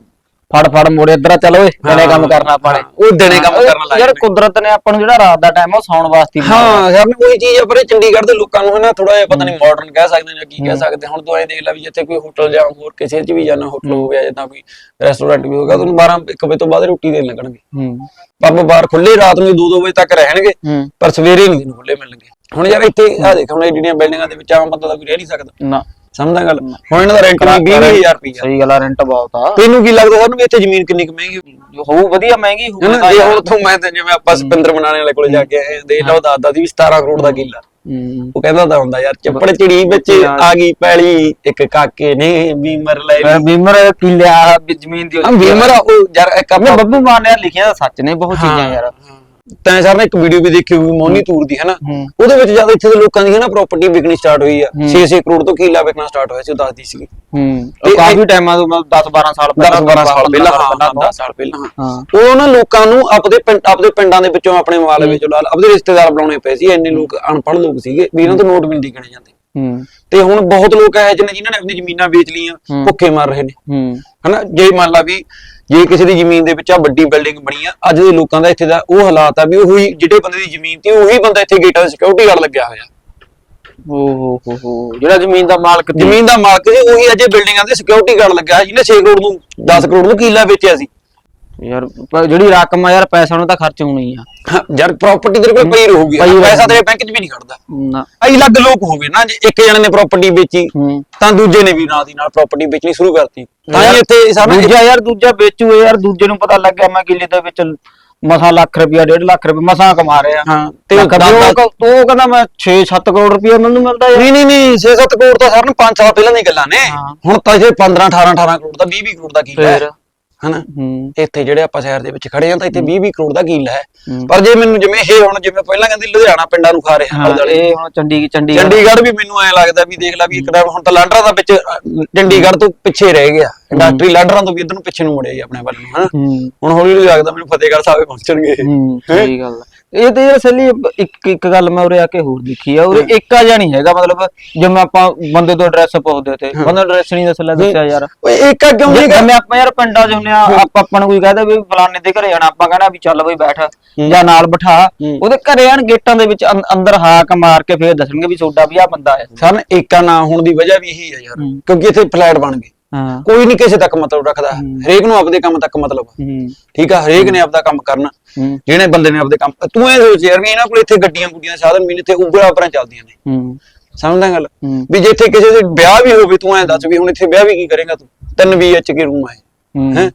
ਫੜ ਫੜ ਮੋੜੇ ਇਧਰ ਚੱਲ ਓਏ ਦਿਨੇ ਕੰਮ ਕਰਨਾ ਆਪਾਂ ਨੇ। ਉਹ ਦਿਨੇ ਕੰਮ ਕਰਨ ਲੱਗ ਯਾਰ। ਕੁਦਰਤ ਨੇ ਆਪਾਂ ਨੂੰ ਜਿਹੜਾ ਰਾਤ ਦਾ ਟਾਈਮ ਉਹ ਸੌਣ ਵਾਸਤੇ ਹੀ ਯਾਰ ਉਹੀ ਚੀਜ਼ ਆ ਪਰ ਇਹ ਚੰਡੀਗੜ੍ਹ ਦੇ ਲੋਕਾਂ ਨੂੰ ਹੈ ਨਾ ਥੋੜਾ ਜਿਹਾ ਪਤਾ ਨਹੀਂ ਮਾਡਰਨ ਕਹਿ ਸਕਦੇ ਨੇ ਜਾਂ ਕੀ ਕਹਿ ਸਕਦੇ। ਹੁਣ ਤੂੰ ਐਂ ਦੇਖ ਲੈ ਵੀ ਜਿੱਥੇ ਕੋਈ ਹੋਟਲ ਜਾਂ ਹੋਰ ਕਿਸੇ 'ਚ ਵੀ ਜਾਣਾ ਹੋਟਲ ਹੋ। ਗਿਆ ਜਾਂ ਕੋਈ ਰੈਸਟੋਰੈਂਟ ਵੀ ਹੋਗਾ ਤੁਹਾਨੂੰ 12 1 ਵਜੇ ਤੋਂ ਬਾਅਦ ਰੋਟੀ ਦੇਣ ਲੱਗਣਗੇ। ਹੂੰ। ਪੱਬ ਬਾਰ ਖੁੱਲੇ ਰਾਤ ਨੂੰ 2-2 ਵਜੇ ਤੱਕ ਰਹਿਣਗੇ ਪਰ ਸਵੇਰੇ ਨਹੀਂ ਖੁੱਲੇ ਮਿਲਣਗੇ। ਹੁਣ ਯਾਰ ਇੱਥੇ ਆ ਦੇਖ ਹੁਣ ਇਹ ਜਿਹੜੀਆਂ ਬਿਲਡਿੰਗਾਂ ਦੇ ਵਿੱਚ ਆਮ ਬੰਦਾ ਤਾਂ ਕੋਈ ਰਹਿ ਨਹੀਂ ਸਕਦਾ। ਨਾ। ਸਮਝਦਾ ਗੱਲ? ਹੁਣ ਇਹਨਾਂ ਦਾ ਰੈਂਟ ਵੀ 20000 ਰੁਪਏ ਸਹੀ ਗੱਲ ਆ ਰੈਂਟ ਬਹੁਤ ਆ। ਤੈਨੂੰ ਕੀ ਲੱਗਦਾ ਸਾਨੂੰ ਵੀ ਇੱਥੇ ਜ਼ਮੀਨ ਕਿੰਨੀ ਕੁ ਮਹਿੰਗੀ ਹੋਊਗੀ ਹੋਊ ਵਧੀਆ ਮਹਿੰਗੀ ਹੋਊ। ਹਨਾ ਜੇ ਹੁਣ ਤੂੰ ਮੈਂ ਤੇ ਜਿਵੇਂ ਆਪਾਂ ਸਪਿੰਦਰ ਬਣਾਣੇ ਵਾਲੇ ਕੋਲੇ ਜਾ ਕੇ ਆਏ ਦੇ ਲਓ ਦਾਦਾ ਦੀ ਵੀ 17 ਕਰੋੜ ਦਾ ਕਿੱਲਾ। ਹੂੰ ਉਹ ਕਹਿੰਦਾ ਤਾਂ ਹੁੰਦਾ ਯਾਰ ਚੱਪੜ ਚਿੜੀ ਵਿੱਚ ਆ ਗਈ ਪੈਲੀ ਇੱਕ ਕਾਕੇ ਨੇ ਬੀਮਰ ਲੈ ਲਈ। ਬੀਮਰ ਕੀ ਲਿਆ ਜ਼ਮੀਨ ਦੀ ਹਾਂ ਬੀਮਰ ਉਹ ਯਾਰ ਇੱਕ ਆਪਣੇ ਆਪਾਂ ਬੱਬੂ ਮਾਨ ਨੇ ਯਾਰ ਲਿਖਿਆ ਤਾਂ ਸੱਚ ਨੇ ਬਹੁਤ ਚੀਜ਼ਾਂ ਯਾਰ। ਤੈਂ ਸਰ ਨੇ ਇੱਕ ਵੀਡੀਓ ਵੀ ਦੇਖੀ ਹੋਊਗੀ ਮੋਨੀ ਤੂਰ ਦੀ ਹਨਾ। ਉਹਦੇ ਵਿੱਚ ਜਦ ਇੱਥੇ ਦੇ ਲੋਕਾਂ ਦੀ ਹਨਾ ਪ੍ਰਾਪਰਟੀ ਵਿਕਣੀ ਸਟਾਰਟ ਹੋਈ ਆ। 6-6 ਕਰੋੜ ਤੋਂ ਕਿੱਲਾ ਵਿਕਣਾ ਸਟਾਰਟ ਹੋਇਆ ਸੀ ਉਹ ਦੱਸਦੀ ਸੀਗੀ। ਹੂੰ। ਤੇ ਉਹ ਕਾਫੀ ਟਾਈਮਾਂ ਤੋਂ 10 12 ਸਾਲ 10-12 ਸਾਲ ਪਹਿਲਾਂ ਹਾਂ ਪਹਿਲਾਂ 10 ਸਾਲ ਪਹਿਲਾਂ ਉਹ ਨਾ ਲੋਕਾਂ ਨੂੰ ਆਪਦੇ ਪਿੰਡ ਆਪਦੇ ਪਿੰਡਾਂ ਦੇ ਵਿੱਚੋਂ ਆਪਣੇ ਮਾਲ ਵਿੱਚੋਂ ਲਾ ਆਪਦੇ ਰਿਸ਼ਤੇਦਾਰ ਬਣਾਉਣੇ ਪਏ ਸੀ ਇੰਨੇ ਲੋਕ ਅਨਪੜ੍ਹ ਲੋਕ ਸੀਗੇ ਵੀ ਇਹਨਾਂ ਤੋਂ ਨੋਟ ਵੀ ਨਹੀਂ ਦਿਖਣੇ ਜਾਂਦੇ। ਹੂੰ। ਤੇ ਹੁਣ ਬਹੁਤ ਲੋਕ ਇਹੋ ਜਿਹੇ ਨੇ ਜਿਨ੍ਹਾਂ ਨੇ ਆਪਣੀ ਜ਼ਮੀਨਾਂ ਵੇਚ ਲਈਆਂ ਭੁੱਖੇ ਮਰ ਰਹੇ ਨੇ। ਹੂੰ। ਹਨਾ ਜੇ ਮੰਨ ਲਾ ਵੀ ਜੇ ਕਿਸੇ ਦੀ ਜ਼ਮੀਨ ਦੇ ਵਿੱਚ ਆ ਵੱਡੀ ਬਿਲਡਿੰਗ ਬਣੀ ਆ ਅੱਜ ਦੇ ਲੋਕਾਂ ਦਾ ਇੱਥੇ ਦਾ ਉਹ ਹਾਲਾਤ ਆ ਵੀ ਉਹੀ ਜਿਹੜੇ ਬੰਦੇ ਦੀ ਜ਼ਮੀਨ ਤੇ ਉਹੀ ਬੰਦਾ ਇੱਥੇ ਗੇਟਾਂ ਦੇ ਸਿਕਿਉਰਿਟੀ ਗਾਰਡ ਲੱਗਿਆ ਹੋਇਆ। ਹੋ ਹੋ ਜਿਹੜਾ ਜ਼ਮੀਨ ਦਾ ਮਾਲਕ ਜ਼ਮੀਨ ਦਾ ਮਾਲਕ ਸੀ ਉਹੀ ਅਜੇ ਬਿਲਡਿੰਗਾਂ ਦੇ ਸਿਕਿਉਰਿਟੀ ਗਾਰਡ ਲੱਗਿਆ ਹੋਇਆ, ਜਿਹਨੇ 6 ਕਰੋੜ ਨੂੰ 10 ਕਰੋੜ ਨੂੰ ਕਿੱਲਾ ਵੇਚਿਆ ਸੀ। ਯਾਰ ਪਰ ਜਿਹੜੀ ਰਕਮ ਆ ਯਾਰ ਪੈਸਾ ਨੂੰ ਤਾਂ ਖਰਚ ਹੋਣੀ ਆ। ਯਾਰ ਪ੍ਰਾਪਰਟੀ ਤੇਰੇ ਕੋਲ ਪਈ ਰਹੂਗੀ। ਪਈ ਪੈਸਾ ਤੇਰੇ ਬੈਂਕ 'ਚ ਵੀ ਨਹੀਂ ਖੜਦਾ। ਨਾ। ਅਈ ਲੱਗ ਲੋਕ ਹੋ ਗਏ ਨਾ ਜੇ ਇੱਕ ਜਣੇ ਨੇ ਪ੍ਰਾਪਰਟੀ ਵੇਚੀ ਹੂੰ। ਤਾਂ ਦੂਜੇ ਨੇ ਵੀ ਨਾਲ ਦੀ ਨਾਲ ਪ੍ਰਾਪਰਟੀ ਵੇਚਣੀ ਸ਼ੁਰੂ ਕਰਤੀ। ਤਾਂ ਹੀ ਇੱਥੇ ਸਾਰਾ ਦੂਜਾ ਯਾਰ ਦੂਜਾ ਵੇਚੂ ਯਾਰ ਦੂਜੇ ਨੂੰ ਪਤਾ ਲੱਗ ਗਿਆ ਮੈਂ ਕਿੱਲੇ ਦੇ ਵਿੱਚ ਮਸਾ ਲੱਖ ਰੁਪਇਆ 1.5 ਲੱਖ ਰੁਪਇਆ ਮਸਾ ਕਮਾ ਰਿਹਾ। ਹਾਂ ਤੇ ਤੇ ਉਹ ਕਹਿੰਦਾ ਮੈਂ 6-7 ਕਰੋੜ ਰੁਪਇਆ ਮੈਨੂੰ ਮਿਲਦਾ ਯਾਰ। ਨਹੀਂ ਨਹੀਂ ਨਹੀਂ 6-7 ਕਰੋੜ ਤਾਂ ਸਰ 5 ਸਾਲ ਪਹਿਲਾਂ ਦੀ ਗੱਲਾਂ ਨੇ। ਹਾਂ। ਹੁਣ ਤਾਂ ਇਹ 15 18 18 ਕਰੋੜ ਦਾ 20 20 ਕਰੋੜ ਦਾ ਫੇਰ। ਹੈ? ਹਨਾ? ਹੂੰ। ਇੱਥੇ ਜਿਹੜੇ ਆਪਾਂ ਸ਼ਹਿਰ ਦੇ ਵਿੱਚ ਖੜੇ ਆ ਤਾਂ ਇੱਥੇ 20 20 ਕਰੋੜ ਦਾ ਕੀਲਾ ਹੈ। ਹੂੰ। ਪਰ ਜੇ ਮੈਨੂੰ ਜਿਵੇਂ ਇਹ ਹੁਣ ਜਿਵੇਂ ਪਹਿਲਾਂ ਕਹਿੰਦੀ ਲੁਧਿਆਣਾ ਪਿੰਡਾਂ ਨੂੰ ਖਾ ਰਿਹਾ ਹਾਂ ਆਲੇ ਦੁਆਲੇ। ਇਹ ਹੁਣ ਚੰਡੀ ਚੰਡੀਗੜ੍ਹ। ਚੰਡੀਗੜ੍ਹ ਵੀ ਮੈਨੂੰ ਐ ਲੱਗਦਾ ਵੀ ਦੇਖ ਲੈ ਵੀ ਇੱਕਦਮ ਹੁਣ ਤਾਂ ਲਾਂਡਰਾ ਦਾ ਵਿੱਚ ਚੰਡੀਗੜ੍ਹ ਤੋਂ ਪਿੱਛੇ ਰਹਿ ਗਿਆ। ਇੰਡਸਟਰੀ ਲਾਂਡਰਾਂ ਤੋਂ ਵੀ ਇਧਰ ਨੂੰ ਪਿੱਛੇ ਨੂੰ ਮੁੜਿਆ ਜੀ ਆਪਣੇ ਵੱਲ ਨੂੰ ਹਨਾ? ਹੂੰ। ਹੁਣ ਹੌਲੀ ਹੌਲੀ ਲੱਗਦਾ ਮੈਨੂੰ ਫਤਿਹਗੜ੍ਹ ਸਾਹਿਬ ਪਹੁੰਚਣਗੇ। ਹੂੰ ਸਹੀ ਗੱਲ ਆ। ਇਹ ਤੇ ਯਾਰ ਸੱਲੀ ਇੱਕ ਇੱਕ ਗੱਲ ਮੈਂ ਉਰੇ ਆ ਕੇ ਹੋਰ ਦੇਖੀ ਆ ਉਰੇ ਇੱਕਾ ਜਿਹਾ ਨਹੀਂ ਹੈਗਾ ਮਤਲਬ ਜਿਵੇਂ ਆਪਾਂ ਬੰਦੇ ਤੋਂ ਐਡਰੈਸ ਪੁੱਛਦੇ ਤੇ ਬੰਦਾ ਐਡਰੈਸ ਨਹੀਂ ਦੱਸਲਾ ਦੱਸਿਆ ਯਾਰ। ਓਏ ਇੱਕ ਕਿਉਂ ਨਹੀਂ ਜਿਵੇਂ ਆਪਾਂ ਯਾਰ ਪਿੰਡਾਂ 'ਚ ਹੁੰਨੇ ਆ ਆਪਾਂ ਆਪਾਂ ਨੂੰ ਕੋਈ ਕਹਦਾ ਵੀ ਫਲਾਣੇ ਦੇ ਘਰੇ ਜਾਣਾ ਆਪਾਂ ਕਹਿੰਦਾ ਵੀ ਚੱਲ ਬਈ ਬੈਠ ਜਾਂ ਨਾਲ ਬਿਠਾ। ਉਹਦੇ ਘਰੇ ਆਣ ਗੇਟਾਂ ਦੇ ਵਿੱਚ ਅੰਦ- ਅੰਦਰ ਹਾਕ ਮਾਰ ਕੇ ਫੇਰ ਦੱਸਣਗੇ ਵੀ ਤੁਹਾਡਾ ਵੀ ਆ ਬੰਦਾ ਆਇਆ ਸਨ ਏਕਾ ਨਾ ਹੋਣ ਦੀ ਵਜ੍ਹਾ ਵੀ ਇਹੀ ਹੈ ਯਾਰ। ਕਿਉਂਕਿ ਇੱਥੇ ਫਲੈਟ ਬਣ ਗਏ। ਹਾਂ। ਕੋਈ ਨਹੀਂ ਕਿਸੇ ਤੱਕ ਮਤਲਬ ਰੱਖਦਾ। ਹਰੇਕ ਨੂੰ ਆਪਦੇ ਕੰਮ ਤੱਕ ਮਤਲਬ। ਠੀਕ ਆ? ਹਰੇਕ ਨੇ ਆਪਦਾ ਕੰਮ ਕਰਨਾ। ਜਿਹੜੇ ਬੰਦੇ ਨੇ ਆਪਦੇ ਕੰਮ ਤੂੰ ਇਹ ਸੋਚ ਯਾਰ ਵੀ ਇਹਨਾਂ ਕੋਲ ਇੱਥੇ ਗੱਡੀਆਂ ਗੁੱਡੀਆਂ ਸਾਧਨ ਵੀ ਨੇ ਇੱਥੇ ਉਬਰਾਂ ਉਬਰਾਂ ਚੱਲਦੀਆਂ ਨੇ। ਸਮਝਦਾ ਗੱਲ। ਵੀ ਜੇ ਇੱਥੇ ਕਿਸੇ ਦੇ ਵਿਆਹ ਵੀ ਹੋਵੇ ਤੂੰ ਐਂ ਦੱਸ ਵੀ ਹੁਣ ਇੱਥੇ ਵਿਆਹ ਵੀ ਕੀ ਕਰੇਗਾ ਤੂੰ? ਤਿੰਨ ਵੀ ਐਚ ਕੇ ਰੂਮ ਹੈ। ਹੂੰ?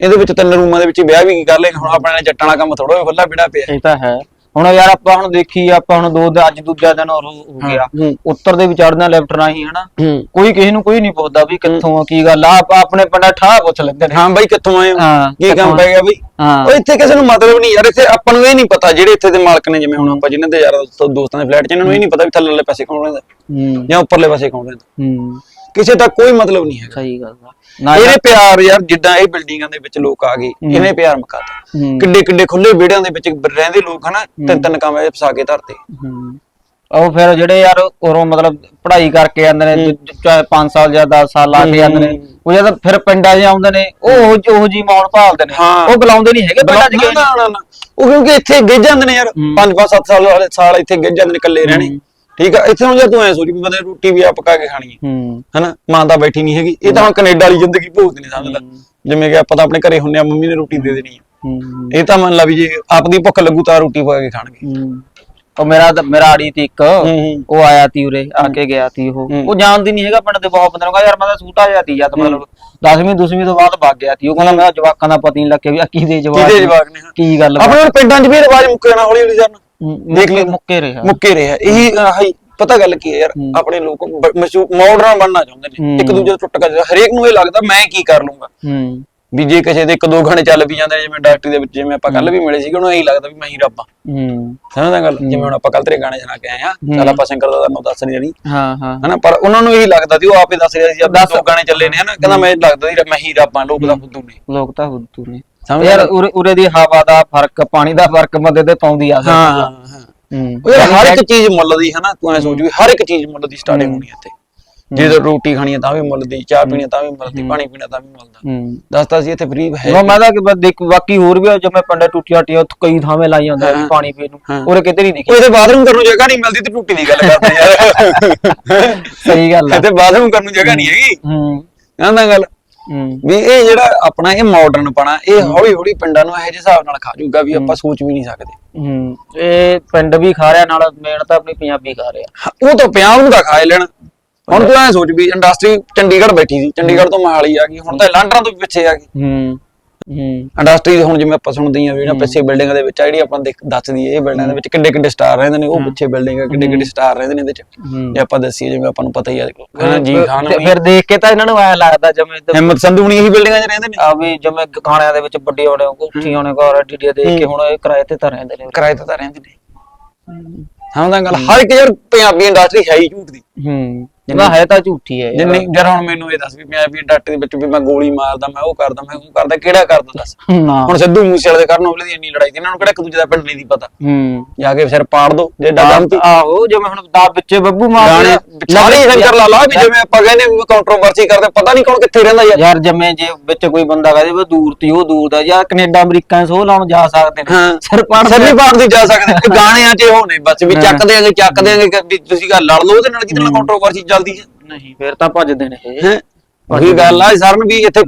ਇਹਦੇ ਵਿੱਚ ਤਿੰਨ ਰੂਮਾਂ ਦੇ ਵਿੱਚ ਵਿਆਹ ਵੀ ਕੀ ਕਰ ਲੇਗਾ ਹੁਣ ਆਪਣੇ ਜੱਟਾਂ ਵਾਲਾ ਕੰਮ ਥੋੜਾ ਖੁੱਲਾ ਵਿੜਾ ਪਿਆ। ਇਹ ਤਾਂ ਹੈ। ਹੁਣ ਯਾਰ ਆਪਾਂ ਹੁਣ ਦੇਖੀ ਆਪਾਂ ਹੁਣ ਦੋ ਦਿਨ ਅੱਜ ਦੂਜਾ ਦਿਨ ਹੋਰ ਹੋ ਗਿਆ। ਹੂੰ। ਉੱਤਰ ਦੇ ਵੀ ਚੜਨਾ ਲੈਫਟ ਰਾਹੀਂ ਹਨਾ? ਹੂੰ। ਕੋਈ ਕਿਸੇ ਨੂੰ ਕੋਈ ਨਹੀਂ ਪੁੱਛਦਾ ਵੀ ਕਿੱਥੋਂ ਆ ਕੀ ਗੱਲ ਆ। ਆਪ ਆਪਣੇ ਪਿੰਡਾ ਠਾਹ ਪੁੱਛ ਲੈਂਦੇ ਨੇ। ਹਾਂ ਬਾਈ ਕਿੱਥੋਂ ਆਏ ਹੋ? ਹਾਂ, ਕੀ ਕੰਮ ਪੈ ਗਿਆ ਬਈ? ਹਾਂ। ਉਹ ਇੱਥੇ ਕਿਸੇ ਨੂੰ ਮਤਲਬ ਨਹੀਂ ਯਾਰ ਇੱਥੇ ਆਪਾਂ ਨੂੰ ਇਹ ਨਹੀਂ ਪਤਾ ਜਿਹੜੇ ਇੱਥੇ ਦੇ ਮਾਲਕ ਨੇ ਜਿਵੇਂ ਹੁਣ ਆਪਾਂ ਜਿਨ੍ਹਾਂ ਦੇ ਯਾਰ ਦੋਸਤ- ਦੇ ਫਲੈਟ 'ਚ ਇਹਨਾਂ ਨੂੰ ਇਹ ਨਹੀਂ ਪਤਾ ਵੀ ਥੱਲੇ ਵਾਲੇ ਪਾਸੇ ਕੌਣ ਹੂੰ। ਜਾਂ ਉੱਪਰਲੇ ਪਾਸੇ ਕੌਣ ਹੂੰ। ਕਿਸੇ ਦਾ ਕੋਈ ਮਤਲਬ ਨਹੀਂ ਹੈਗਾ। ਸਹੀ ਗੱਲ ਆ। ਨਾ ਇਹਨੇ ਪਿਆਰ ਯਾਰ ਜਿੱਦਾਂ ਇਹ ਬਿਲਡਿੰਗਾਂ ਦੇ ਵਿੱਚ ਲੋਕ ਆ ਗਏ ਇਹਨੇ ਪਿਆਰ ਮਕਾਤਾ ਕਿੱਡੇ ਕਿੱਡੇ ਖੁੱਲੇ ਵਿਹੜਿਆਂ ਦੇ ਵਿੱਚ ਰਹਿੰਦੇ ਲੋਕ ਹਨਾ ਤਿੰਨ ਤਿੰਨ ਕਮਰੇ ਫਸਾ ਕੇ ਧਰਤੇ। ਉਹ ਫਿਰ ਜਿਹੜੇ ਯਾਰ ਉਰੋਂ ਮਤਲਬ ਪੜ੍ਹਾਈ ਕਰਕੇ ਆਉਂਦੇ ਨੇ ਚਾਹੇ 5 ਸਾਲ ਜਾਂ 10 ਸਾਲ ਲਾ ਕੇ ਆਉਂਦੇ ਨੇ ਉਹ ਜਦ ਫਿਰ ਪਿੰਡਾਂ 'ਚ ਆਉਂਦੇ ਨੇ ਉਹ ਉਹ ਜੀ ਮੌਣ ਭਾਲਦੇ ਨੇ। ਉਹ ਬੁਲਾਉਂਦੇ ਨਹੀਂ ਹੈਗੇ ਪਿੰਡਾਂ 'ਚ। ਉਹ ਕਿਉਂਕਿ ਇੱਥੇ ਗਿੱਜ ਜਾਂਦੇ ਨੇ ਯਾਰ। 5 5 7 ਸਾਲ ਵਾਲੇ ਸਾਲ ਇੱਥੇ ਗਿੱਜ ਜਾਂਦੇ ਨੇ ਇਕੱਲੇ ਰਹਿਣੇ। ਠੀਕ ਆ ਇੱਥੇ ਹੁਣ ਜੇ ਤੂੰ ਐ ਸੋਚ ਵੀ ਬੰਦੇ ਨੇ ਰੋਟੀ ਵੀ ਆ ਪਕਾ ਕੇ ਖਾਣੀ ਹੈ ਹੂੰ। ਹਨਾ? ਮਾਂ ਤਾਂ ਬੈਠੀ ਨਹੀਂ ਹੈਗੀ। ਇਹ ਤਾਂ ਹੁਣ ਕੈਨੇਡਾ ਵਾਲੀ ਜ਼ਿੰਦਗੀ ਭੋਗਦੇ ਨੇ ਸਮਝ ਲੈ ਜਿਵੇਂ ਕਿ ਆਪਾਂ ਤਾਂ ਆਪਣੇ ਘਰੇ ਹੁੰਨੇ ਆ ਮੰਮੀ ਨੇ ਰੋਟੀ ਦੇ ਦੇਣੀ ਹੂੰ। ਇਹ ਤਾਂ ਮੰਨ ਲਾ ਵੀ ਜੇ ਆਪਦੀ ਭੁੱਖ ਲੱਗੂ ਤਾਂ ਰੋਟੀ ਪਕਾ ਕੇ ਖਾਣਗੇ। ਉਹ ਮੇਰਾ ਮੇਰਾ ਆੜੀ ਤੀ ਇੱਕ। ਉਹ ਆਇਆ ਤੀ ਉਰੇ ਆ ਕੇ ਗਿਆ ਤੀ ਉਹ। ਉਹ ਜਾਣਦੀ ਨਹੀਂ ਹੈਗਾ ਪਿੰਡ ਦੇ ਬਹੁਤ ਬੰਦੇ ਨੂੰ। ਕਹਿੰਦਾ ਯਾਰ ਮੈਂ ਤਾਂ ਸੂਟਾ ਜਿਹਾ ਤੀ ਜਦ ਮਤਲਬ 10ਵੀਂ 12ਵੀਂ ਤੋਂ ਬਾਅਦ ਵਗ ਗਿਆ ਤੀ। ਉਹ ਕਹਿੰਦਾ ਮੈਂ ਜਵਾਕਾਂ ਦਾ ਪਤਾ ਨਹੀਂ ਲੱਗਿਆ ਵੀ ਆ ਜਵਾਕ ਕਿਹਦੇ ਨੇ, ਜਵਾਕ ਨੇ, ਹਾਂ। ਕੀ ਗੱਲ ਆਪਣੇ ਪਿੰਡਾਂ 'ਚ ਵੀ ਰਿਵਾਜ ਮੁੱਕ ਜਾਣਾ ਹੌਲੀ ਹੌਲੀ ਜਾਣਾ। ਦੇਖ ਲਈ ਮੁੱਕੇ ਰਿਹਾ। ਮੁੱਕੇ ਰਿਹਾ। ਇਹੀ ਆਹੀ ਪਤਾ ਗੱਲ ਕੀ ਹੈ ਯਾਰ ਆਪਣੇ ਲੋਕ ਮਾਡਰਨ ਬਣਨਾ ਚਾਹੁੰਦੇ ਨੇ। ਇੱਕ ਦੂਜੇ ਤੋਂ ਟੁੱਟ ਕੇ ਹਰੇਕ ਨੂੰ ਇਹ ਲੱਗਦਾ ਮੈਂ ਕੀ ਕਰ ਲੂੰਗਾ? ਵੀ ਜੇ ਕਿਸੇ ਦੇ ਇੱਕ ਦੋ ਗਾਣੇ ਚੱਲ ਵੀ ਜਾਂਦੇ ਨੇ ਜਿਵੇਂ ਇੰਡਸਟਰੀ ਦੇ ਵਿੱਚ ਜਿਵੇਂ ਆਪਾਂ ਕੱਲ ਵੀ ਮਿਲੇ ਸੀਗੇ ਉਹਨੂੰ ਇਹੀ ਲੱਗਦਾ ਵੀ ਮੈਂ ਹੀ ਰੱਬ ਆ ਹੂੰ। ਸਮਝਦਾ ਗੱਲ? ਜਿਵੇਂ ਹੁਣ ਆਪਾਂ ਕੱਲ ਤੇਰੇ ਗਾਣੇ ਸੁਣਾ ਕੇ ਆਏ ਆ ਚੱਲ ਆਪਾਂ ਸ਼ੰਕਰ ਦਾ ਨਾਮ ਦੱਸ ਨਹੀਂ ਰਹੀ ਹਾਂ ਹਾਂ। ਹਨਾ ਪਰ ਉਹਨਾਂ ਨੂੰ ਇਹੀ ਲੱਗਦਾ ਸੀ ਉਹ ਆਪੇ ਦੱਸ ਰਿਹਾ ਸੀ ਆਪਣੇ ਦੋ ਗਾਣੇ ਚੱਲੇ ਨੇ ਹਨਾ ਕਹਿੰਦਾ ਮੈਂ ਲੱਗਦਾ ਸੀ ਮੈਂ ਹੀ ਰੱਬ ਆ ਲੋਕ ਦਾ ਫੁੱਦੂ ਨੇ। ਲੋਕ ਤਾਂ ਹੁੱਦੂ ਨੇ। ਸਮਝ ਯਾਰ ਉਰੇ ਉਰੇ ਦੀ ਹਵਾ ਦਾ ਫ਼ਰਕ ਪਾਣੀ ਦਾ ਫ਼ਰਕ ਬੰਦੇ ਤੇ ਪਾਉਂਦੀ ਆ ਹਾਂ ਹਾਂ। ਹੂੰ। ਉਹ ਯਾਰ ਹਰ ਇੱਕ ਚੀਜ਼ ਮੁੱਲ ਦੀ ਹਨਾ ਤੂੰ ਐ ਸੋਚ ਵੀ ਹਰ ਇੱਕ ਚੀਜ਼ ਮੁੱਲ ਦੀ ਸਟਾਰਟਿੰਗ ਹੋਣੀ ਹੈ ਇੱਥੇ। ਜੇ ਤਾਂ ਰੋਟੀ ਖਾਣੀ ਆ ਤਾਂ ਵੀ ਮੁੱਲ ਦੀ ਚਾਹ ਪੀਣੀ ਤਾਂ ਵੀ ਮੁੱਲ ਦੀ ਪਾਣੀ ਪੀਣਾ ਤਾਂ ਵੀ ਮੁੱਲ ਦਾ ਹੂੰ ਦੱਸਤਾ ਸੀ ਇੱਥੇ ਫ੍ਰੀ ਹੈ ਮੈਂ ਤਾਂ ਕਿ ਬਸ ਦੇਖ ਬਾਕੀ ਹੋਰ ਵੀ ਜਿਵੇਂ ਪਿੰਡੇ ਟੁੱਟੀਆਂ ਟੀਆਂ ਉੱਥੇ ਕਈ ਥਾਵੇਂ ਲਾਈ ਜਾਂਦਾ ਹਾਂ। ਪਾਣੀ ਪੀਣ ਨੂੰ। ਹਾਂ। ਉਹਰੇ ਕਿਤੇ ਨਹੀਂ ਦਿਖੀ ਉਹਦੇ ਬਾਥਰੂਮ ਕਰਨ ਨੂੰ ਜਗ੍ਹਾ ਨਹੀਂ ਮਿਲਦੀ ਤੇ ਟੁੱਟੀ ਦੀ ਗੱਲ ਕਰਦੇ ਯਾਰ। ਸਹੀ ਗੱਲ ਆ। ਇੱਥੇ ਬਾਥਰੂਮ ਕਰਨ ਨੂੰ ਜਗ੍ਹਾ ਨਹੀਂ ਹੈਗੀ। ਹੂੰ। ਕਹਿੰਦਾ ਗੱਲ। ਹੂੰ ਵੀ ਇਹ ਜਿਹੜਾ ਆਪਣਾ ਇਹ ਮਾਡਰਨ ਪਣਾ ਇਹ ਹੌਲੀ ਹੌਲੀ ਪਿੰਡਾਂ ਨੂੰ ਇਹੋ ਜਿਹੇ ਹਿਸਾਬ ਨਾਲ ਖਾ ਜਾਊਗਾ ਵੀ ਆਪਾਂ ਸੋਚ ਵੀ ਨਹੀਂ ਸਕਦੇ। ਹੂੰ ਇਹ ਪਿੰਡ ਵੀ ਖਾ ਰਿਹਾ ਨਾਲ ਮੇਨ ਤਾਂ ਆਪਣੀ ਪੰਜਾਬੀ ਖਾ ਹਾਂ, ਉਹ ਤਾਂ ਪੰਜਾਬ ਨੂੰ ਤਾਂ ਖਾ ਲੈਣ। ਹੁਣ ਤੂੰ ਐ ਸੋਚ ਵੀ ਇੰਡਸਟਰੀ ਚੰਡੀਗੜ੍ਹ ਬੈਠੀ ਸੀ ਚੰਡੀਗੜ੍ਹ ਤੋਂ ਮਹਾਲੀ ਆ ਗਈ ਹੁਣ ਤਾਂ ਲਾਂਡਰਾਂ ਤੋਂ ਵੀ ਪਿੱਛੇ ਆ ਗਈ। ਹੂੰ। ਇੰਡਸਟਰੀ ਹੁਣ ਜਿਵੇਂ ਆਪਾਂ ਸੁਣਦੇ ਹਾਂ ਵੀ ਨਾ ਪਿੱਛੇ ਬਿਲਡਿੰਗਾਂ ਦੇ ਵਿੱਚ ਆ ਜਿਹੜੀ ਆਪਾਂ ਦੇਖ ਦੱਸਦੀ ਹੈ ਇਹ ਬਿਲਡਿੰਗਾਂ ਦੇ ਵਿੱਚ ਕਿੱਡੇ ਕਿੱਡੇ ਸਟਾਰ ਰਹਿੰਦੇ ਨੇ ਉਹ ਪਿੱਛੇ ਬਿਲਡਿੰਗ ਕਿੱਡੇ ਕਿੱਡੇ ਸਟਾਰ ਰਹਿੰਦੇ ਨੇ ਇਹਦੇ ਚ। ਹੂੰ। ਜੇ ਆਪਾਂ ਦੱਸੀਏ ਜਿਵੇਂ ਆਪਾਂ ਨੂੰ ਪਤਾ ਹੀ ਆ ਦੇਖੋ ਹਾਂ ਜੀ ਖਾਨ ਤੇ ਫਿਰ ਦੇਖ ਕੇ ਤਾਂ ਇਹਨਾਂ ਨੂੰ ਐ ਲੱਗਦਾ ਜਿਵੇਂ ਤੇ ਹਿੰਮਤ ਸੰਧੂ ਹੁਣੀ ਇਹੀ ਬਿਲਡਿੰਗਾਂ 'ਚ ਰਹਿੰਦੇ ਨੇ। ਆ ਵੀ ਜਿਵੇਂ ਖਾਣਿਆਂ ਦੇ ਵਿੱਚ ਵੱਡੇ ਹੋਣੇ ਕੋਠੀਆਂ ਨੇ ਘਰ ਡੀਡੀ ਦੇਖ ਕੇ ਹੁਣ ਇਹ ਕਿਰਾਏ ਤੇ ਤਾਂ ਰਹਿੰਦੇ ਨੇ। ਕਿਰਾਏ ਤੇ ਤਾਂ ਰਹਿੰਦੇ ਨੇ। ਸਮਝਦਾ ਗੱਲ ਹਰ ਇੱਕ ਯਾਰ ਪੰਜਾਬੀ ਇੰਡਸਟਰੀ ਹੈ ਹੀ ਝੂਠ ਦੀ। ਹੂੰ। ਨਾ ਹੈ ਤਾਂ ਝੂਠੀ ਹੈ ਯਾਰ। ਜਿੰਨੀ ਜਰ ਹੁਣ ਮੈਨੂੰ ਇਹ ਦੱਸ ਵੀ ਪੰਜਾਬੀ ਇੰਡਸਟਰੀ ਦੇ ਵਿੱਚ ਵੀ ਮੈਂ ਗੋਲੀ ਮਾਰਦਾ ਮੈਂ ਉਹ ਕਰਦਾ ਮੈਂ ਉਹ ਕਰਦਾ ਕਿਹੜਾ ਕਰਦਾ ਦੱਸ? ਹੁਣ ਸਿੱਧੂ ਮੂਸੇ ਵਾਲੇ ਦੇ ਕਰਨ ਉਹਲੇ ਦੀ ਇੰਨੀ ਲੜਾਈ ਸੀ ਇਹਨਾਂ ਨੂੰ ਕਿਹੜਾ ਇੱਕ ਦੂਜੇ ਦਾ ਪਿੰਡ ਨਹੀਂ ਦੀ ਪਤਾ। ਹੂੰ। ਜਾ ਕੇ ਸਿਰ ਪਾੜ ਦੋ ਜੇ ਡਾਗਮ ਆਹੋ ਜਿਵੇਂ ਹੁਣ ਦਾ ਵਿੱਚੇ ਬੱਬੂ ਮਾਰ ਗਾਣੇ ਸਾਰੇ ਸ਼ੰਕਰ ਲਾ ਲਾ ਵੀ ਜਿਵੇਂ ਆਪਾਂ ਕਹਿੰਦੇ ਕੰਟਰੋਵਰਸੀ ਕਰਦੇ ਪਤਾ ਨਹੀਂ ਕੌਣ ਕਿੱਥੇ ਰਹਿੰਦਾ ਯਾਰ। ਯਾਰ ਜਿਵੇਂ ਜੇ ਵਿੱਚ ਕੋਈ ਬੰਦਾ ਕਹਦੇ ਵੀ ਦੂਰ ਤੀ ਉਹ ਦੂਰ ਦਾ ਯਾਰ ਕੈਨੇਡਾ ਅਮਰੀਕਾ ਸੋ ਲਾਉਣ ਜਾ ਸਕਦੇ ਨੇ। ਸਿਰ ਪਾੜ ਸਿਰ ਨਹੀਂ ਪਾੜ ਦੀ ਜਾ ਸਕਦੇ ਗਾਣਿਆਂ 'ਚ ਨੇ ਬਸ ਵੀ ਚੱਕ ਦੇਾਂਗੇ ਚੱਕ ਦੇਾਂਗੇ ਕਿ ਵੀ ਤੁਸੀਂ ਗੱਲ ਲੜ ਲਓ ਉਹਦੇ ਨਾਲ ਕਿਤੇ ਨਾਲ ਕੰਟਰੋਵਰਸੀ ਚੱਲਦੀ ਹੈ ਨਹੀਂ ਫਿਰ ਤਾਂ ਭੱਜਦੇ ਨੇ ਇਹ। ਹੈ? ਉਹੀ ਗੱਲ ਆ ਸਰਨ ਵੀ ਇੱਥੇ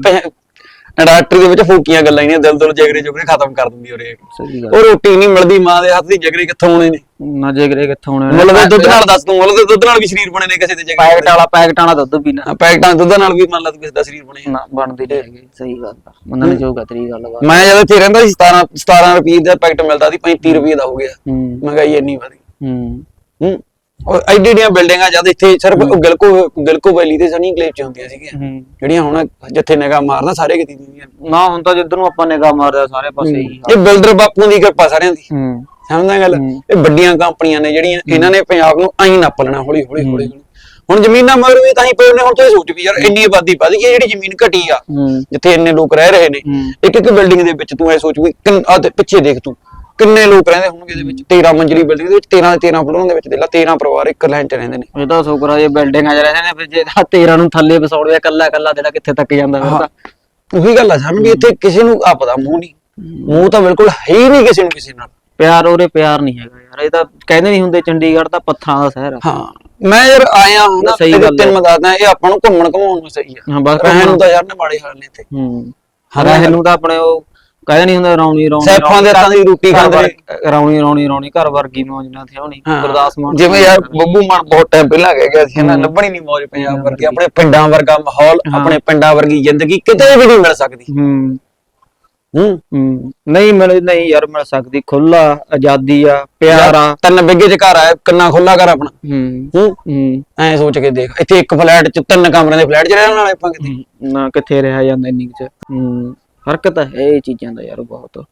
ਇੰਡਸਟਰੀ ਦੇ ਵਿੱਚ ਫੂਕੀਆਂ ਗੱਲਾਂ ਹੀ ਨੇ ਦਿਲ ਦਿਲ ਜਿਗਰੇ ਜੁਗਰੇ ਖਤਮ ਕਰ ਦਿੰਦੀ ਸਹੀ ਉਹ ਰੋਟੀ ਨਹੀਂ ਮਿਲਦੀ ਮਾਂ ਦੇ ਹੱਥ ਦੀ ਜਿਗਰੇ ਕਿੱਥੋਂ ਆਉਣੇ ਨੇ? ਨਾ ਜਿਗਰੇ ਕਿੱਥੋਂ ਹੋਣੇ ਮੁੱਲ ਦੇ ਦੁੱਧ ਨਾਲ ਦੱਸ ਤੂੰ ਮੁੱਲ ਦੇ ਦੁੱਧ ਨਾਲ ਵੀ ਸਰੀਰ ਬਣੇ ਨੇ ਕਿਸੇ ਦੇ ਪੈਕਟ ਜਿਗਰੇ। ਵਾਲਾ ਪੈਕਟ ਵਾਲਾ ਦੁੱਧ ਪੀਣਾ ਪੈਕਟਾਂ ਦੁੱਧ ਨਾਲ ਵੀ ਮੰਨ ਲਾ ਤੂੰ ਕਿਸੇ ਦਾ ਸਰੀਰ ਬਣੇ ਨਾ ਬਣਦੀ ਨਹੀਂ ਹੈਗੀ ਸਹੀ ਗੱਲ ਆ। ਮੰਨਣ ਜੋਗਾ ਤੇਰੀ ਗੱਲ ਵਾ। ਮੈਂ ਜਦੋਂ ਇੱਥੇ ਰਹਿੰਦਾ ਸੀ 17 17 ਰੁਪਏ ਦਾ ਪੈਕਟ ਮਿਲਦਾ ਸੀ 35 ਰੁਪਏ ਦਾ ਹੋ ਗਿਆ। ਹੂੰ। ਮਹਿੰਗਾਈ ਇੰਨੀ ਵਧੀ। ਹੂੰ। ਹੂੰ। ਐਡੀ ਐਡੀਆਂ ਬਿਲਡਿੰਗਾਂ ਜਦ ਇੱਥੇ ਸਿਰਫ ਗਿਲਕੋ ਗਿਲਕੋ ਵੈਲੀ ਤੇ ਸਨੀ ਕਲੇਵ ਚ ਹੁੰਦੀਆਂ ਸੀਗੀਆਂ। ਹੂੰ। ਜਿਹੜੀਆਂ ਹੁਣ ਜਿੱਥੇ ਨਿਗਾਹ ਮਾਰਦਾ ਸਾਰੇ ਕਿਤੇ ਦੀਆਂ ਨਾ ਹੁਣ ਤਾਂ ਜਿੱਧਰ ਨੂੰ ਆਪਾਂ ਨਿਗਾਹ ਮਾਰਦੇ ਆ ਸਾਰੇ ਪਾਸੇ ਹੀ। ਇਹ ਬਿਲਡਰ ਬਾਪੂ ਦੀ ਕਿਰਪਾ ਸਾਰਿਆਂ ਦੀ। ਹੂੰ। ਸਮਝਦਾ ਗੱਲ? ਇਹ ਵੱਡੀਆਂ ਕੰਪਨੀਆਂ ਨੇ ਜਿਹੜੀਆਂ ਇਹਨਾਂ ਨੇ ਪੰਜਾਬ ਨੂੰ ਐਂ ਨੱਪ ਲੈਣਾ ਹੌਲੀ ਹੌਲੀ ਹੌਲੀ ਹੌਲੀ। ਹੁਣ ਜ਼ਮੀਨਾਂ ਮਗਰ ਵੀ ਤਾਂ ਹੀ ਪਏ ਨੇ ਹੁਣ ਤੁਸੀਂ ਸੋਚ ਵੀ ਯਾਰ ਇੰਨੀ ਆਬਾਦੀ ਵਧ ਗਈ ਹੈ, ਜਿਹੜੀ ਜ਼ਮੀਨ ਘਟੀ ਆ ਹੂੰ। ਜਿੱਥੇ ਇੰਨੇ ਲੋਕ ਰਹਿ ਰਹੇ ਨੇ। ਹੂੰ। ਇੱਕ ਇੱਕ ਬਿਲਡਿੰਗ ਦੇ ਵਿੱਚ ਤੂੰ ਐ ਸੋਚ ਵੀ ਕਿੰਨ- ਆਹ ਤੇ ਪਿੱਛੇ ਦੇਖ ਤੂੰ। ਕਿੰਨੇ ਲੋਕ ਰਹਿੰਦੇ ਹੋਣਗੇ ਇਹਦੇ ਵਿੱਚ? 13 ਮੰਜ਼ਲੀ ਬਿਲਡਿੰਗ ਦੇ ਵਿੱਚ 13 ਦੇ 13 ਫਲੋਰਾਂ ਦੇ ਵਿੱਚ ਦੇਖ ਲਾ 13 ਪਰਿਵਾਰ ਇੱਕ ਲਾਈਨ 'ਚ ਰਹਿੰਦੇ ਨੇ। ਇਹ ਤਾਂ ਸ਼ੁਕਰ ਆ ਇਹ ਬਿਲਡਿੰਗਾਂ 'ਚ ਰਹਿੰਦੇ ਨੇ ਫਿਰ ਜੇ ਤਾਂ 13 ਨੂੰ ਥੱਲੇ ਵਸਾਉਣੇ ਕੱਲਾ ਕੱਲਾ ਦੇਣਾ ਕਿੱਥੇ ਤੱਕ ਜਾਂਦਾ ਫਿਰ ਤਾਂ। ਉਹੀ ਗੱਲ ਆ ਸਾਨੂੰ ਵੀ ਇੱਥੇ ਕਿਸੇ ਨੂੰ ਆਪਦਾ ਮੂੰਹ ਨਹੀਂ। ਮੂੰਹ ਤਾਂ ਬਿਲਕੁਲ ਹੈ ਹੀ ਨਹੀਂ ਕਿਸੇ ਨੂੰ ਕਿਸੇ ਨਾਲ। ਪਿਆਰ ਉਹਰੇ ਪਿਆਰ ਨਹੀਂ ਹੈਗਾ ਯਾਰ ਇਹ ਤਾਂ ਕਹਿੰਦੇ ਨਹੀਂ ਹੁੰਦੇ ਚੰਡੀਗੜ੍ਹ ਤਾਂ ਪੱਥਰਾਂ ਦਾ ਸ਼ਹਿਰ ਆ। ਹਾਂ ਮੈਂ ਯਾਰ ਆਇਆ ਹਾਂ ਨਾ ਸਹੀ ਗੱਲ ਤਿੰਨ ਮਦਾਦਾਂ ਇਹ ਆਪਾਂ ਨੂੰ ਘੁੰਮਣ ਘਮਾਉਣ ਨੂੰ ਸਹੀ ਆ। ਹਾਂ ਬਸ ਰਹਿਣ ਨੂੰ ਤਾਂ ਯਾਰ ਨੇ ਮਾੜੇ ਹਾਲ ਨੇ ਇੱਥੇ। ਹੂੰ ਰਹਿ ਨੂੰ ਤਾਂ ਆਪਣੇ ਉਹ ਕਹਿੰਦੇ ਨਹੀਂ ਹੁੰਦੇ ਰੌਣੀ ਰੌਣੀ ਸੈਫਾਂ ਦੇ ਹੱਥਾਂ ਦੀ ਰੋਟੀ ਖਾਂਦੇ ਨੇ। ਰੌਣੀ ਰੌਣੀ ਰੌਣੀ ਘਰ ਵਰਗੀ ਮੌਜ ਨਾ ਥੀ ਹੋਣੀ। ਗੁਰਦਾਸ ਮਾਨ ਜਿਵੇਂ ਯਾਰ ਬੱਬੂ ਮਾਨ ਬਹੁਤ ਟਾਈਮ ਪਹਿਲਾਂ ਕਹਿ ਗਿਆ ਸੀ ਨਾ ਲੱਭਣੀ ਨਹੀਂ ਮੌਜ ਪੰਜਾਬ ਵਰਗੀ ਆਪਣੇ ਪਿੰਡਾਂ ਵਰਗਾ ਮਾਹੌਲ ਆਪਣੇ ਪਿੰਡਾਂ ਵਰਗੀ ਜ਼ਿੰਦਗੀ ਕਿਤੇ ਵੀ ਨਹੀਂ ਮਿਲ ਸਕਦੀ। ਹੂੰ। ਨਹੀਂ ਮਿਲ ਨਹੀਂ ਯਾਰ ਮਿਲ ਸਕਦੀ। ਖੁੱਲਾ ਆਜ਼ਾਦੀ ਆ ਪਿਆਰ ਆ। ਤਿੰਨ ਬਿੱਗੇ ਚ ਘਰ ਆ ਕਿੰਨਾ ਖੁੱਲਾ ਘਰ ਆਪਣਾ। ਹੂੰ। ਹੂੰ। ਐ ਸੋਚ ਕੇ ਦੇਖ ਇੱਥੇ ਇੱਕ ਫਲੈਟ ਚ ਤਿੰਨ ਕਮਰਿਆਂ ਦੇ ਫਲੈਟ ਚ ਰਹਿਣ ਵਾਲੇ ਆਪਾਂ ਕਿਤੇ। ਨਾ ਕਿੱਥੇ ਰਿਹਾ ਜਾਂਦਾ ਇੰਨੀ ਚ। ਹੂੰ। ਫ਼ਰਕ ਤਾਂ ਹੈ ਇਹ ਚੀਜ਼ਾਂ ਦਾ ਯਾਰ ਬਹੁਤ।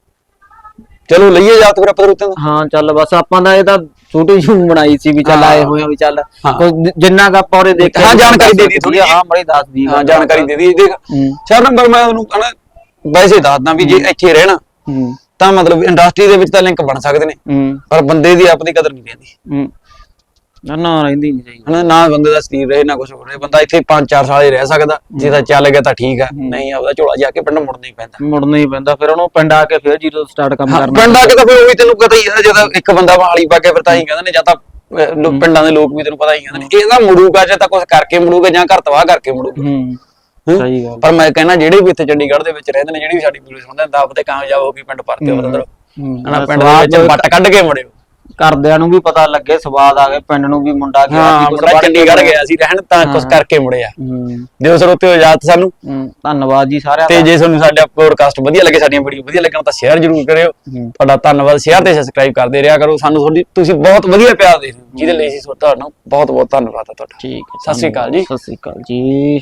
ਚਲੋ ਲਈਏ ਜਾ ਫਿਰ ਆਪਾਂ ਰੁੱਤਾਂ ਦਾ। ਹਾਂ ਚੱਲ ਬਸ ਆਪਾਂ ਦਾ ਇਹ ਤਾਂ ਛੋਟੀ ਜਿਹੀ ਬਣਾਈ ਸੀ ਵੀ ਚੱਲ ਆਏ ਹੋਏ ਆ ਵੀ ਚੱਲ ਜਿੰਨਾ ਆਪਾਂ ਉਹਦੇ ਦੇਖਿਆ ਹਾਂ, ਜਾਣਕਾਰੀ ਦੇ ਦਿੱਤੀ ਥੋੜ੍ਹੀ ਹਾਂ ਬੜੀ ਦੱਸ ਦੀ ਹਾਂ ਜਾਣਕਾਰੀ ਦੇ ਦੀ ਦੇਖ ਚਾਰ ਨੰਬਰ ਮੈਂ ਉਹਨੂੰ ਕਹਣਾ ਵੈਸੇ ਦੱਸਦਾ ਵੀ ਜੇ ਇੱਥੇ ਰਹਿਣਾ ਤਾਂ ਮਤਲਬ ਇੰਡਸਟਰੀ ਦੇ ਵਿੱਚ ਤਾਂ ਲਿੰਕ ਬਣ ਸਕਦੇ ਨੇ। ਪਰ ਬੰਦੇ ਦੀ ਆਪਣੀ ਕਦਰ ਨਹੀਂ ਰਹਿੰਦੀ। ਨਾ ਨਾ ਰਹਿੰਦੀ ਨਹੀਂ ਸਹੀ ਹਨਾ ਨਾ ਬੰਦੇ ਦਾ ਸਰੀਰ ਰਹੇ ਨਾ ਕੁਝ ਹੋ ਰਿਹਾ। ਬੰਦਾ ਇੱਥੇ 5-4 ਸਾਲ ਹੀ ਰਹਿ ਸਕਦਾ। ਜੇ ਤਾਂ ਚੱਲ ਗਿਆ ਤਾਂ ਠੀਕ ਆ ਨਹੀਂ ਆਪਦਾ ਝੋਲਾ ਜਾ ਕੇ ਪਿੰਡ ਮੁੜਨਾ ਹੀ ਪੈਂਦਾ। ਮੁੜਨਾ ਹੀ ਪੈਂਦਾ। ਫਿਰ ਉਹਨੂੰ ਪਿੰਡ ਆ ਕੇ ਫਿਰ ਜੀਰੋ ਸਟਾਰਟ ਕੰਮ ਕਰਨਾ। ਪਿੰਡ ਆ ਕੇ ਤਾਂ ਫਿਰ ਉਹ ਵੀ ਤੈਨੂੰ ਪਤਾ ਹੀ ਆ ਜਦੋਂ ਇੱਕ ਬੰਦਾ ਮਹਾਲੀ ਪਾ ਕੇ ਫਿਰ ਤਾਂ ਹੀ ਕਹਿੰਦੇ ਨੇ ਜਾਂ ਤਾਂ ਪਿੰਡਾਂ ਦੇ ਲੋਕ ਵੀ ਤੈਨੂੰ ਪਤਾ ਹੀ ਕਹਿੰਦੇ ਨੇ। ਇਹਦਾ ਮੁੜੂਗਾ ਜਾਂ ਤਾਂ ਕੁਝ ਕਰਕੇ ਮੁੜੂਗਾ ਜਾਂ ਘਰ ਤਬਾਹ ਕਰਕੇ ਮੁੜੂਗਾ। ਸਹੀ ਗੱਲ। ਪਰ ਮੈਂ ਕਹਿੰਦਾ ਜਿਹੜੇ ਵੀ ਇੱਥੇ ਚੰਡੀਗੜ੍ਹ ਦੇ ਵਿੱਚ ਰਹਿੰਦੇ ਨੇ ਜਿਹੜੀ ਵੀ ਸਾਡੀ ਵੀਡੀਓ ਸੁਣਦੇ ਨੇ ਤੇ ਕਾਮਯਾਬ ਹੋ ਕੇ ਪਿੰਡ ਪਰਤੇ ਹੂੰ। ਹਨਾ ਪਿੰਡ ਦੇ ਵਿੱਚ ਵੱਟ ਕੱਢ ਕੇ ਮੁੜਿਓ। ਘਰਦਿਆਂ ਨੂੰ ਵੀ ਪਤਾ ਲੱਗੇ ਸਵਾਦ ਆ ਗਏ ਪਿੰਡ ਨੂੰ ਵੀ ਮੁੰਡਾ ਗਿਆ ਹਾਂ ਸੀ, ਕੁਛ ਮੁੰਡਾ ਚੰਡੀਗੜ੍ਹ ਗਿਆ ਸੀ ਰਹਿਣ ਤਾਂ ਕੁਝ ਕਰਕੇ ਮੁੜਿਆ। ਹੂੰ। ਦਿਓ ਸਰ ਉੱਤੇ ਇਜਾਜ਼ਤ ਸਾਨੂੰ। ਹੂੰ ਧੰਨਵਾਦ ਜੀ ਸਾਰਿਆਂ ਤੇ ਦਾ। ਜੇ ਤੁਹਾਨੂੰ ਸਾਡਾ ਪੋਡਕਾਸਟ ਵਧੀਆ ਲੱਗੇ ਸਾਡੀਆਂ ਵੀਡੀਓ ਵਧੀਆ ਲੱਗਣ ਤਾਂ ਸ਼ੇਅਰ ਜ਼ਰੂਰ ਕਰਿਓ। ਹੂੰ। ਤੁਹਾਡਾ ਧੰਨਵਾਦ ਸ਼ੇਅਰ ਤੇ ਸਬਸਕ੍ਰਾਈਬ ਕਰਦੇ ਰਿਹਾ ਕਰੋ। ਸਾਨੂੰ ਤੁਹਾਡੀ ਤੁਸੀਂ ਬਹੁਤ ਵਧੀਆ ਪਿਆਰ ਦੇ ਰਹੇ ਹੋ। ਜਿਹਦੇ ਲਈ ਅਸੀਂ ਤੁਹਾਡਾ ਬਹੁਤ ਬਹੁਤ ਧੰਨਵਾਦ ਆ ਤੁਹਾਡਾ। ਠੀਕ ਹੈ ਸਤਿ ਸ਼੍ਰੀ ਅਕਾਲ ਜੀ। ਸਤਿ ਸ਼੍ਰੀ ਅਕਾਲ ਜੀ।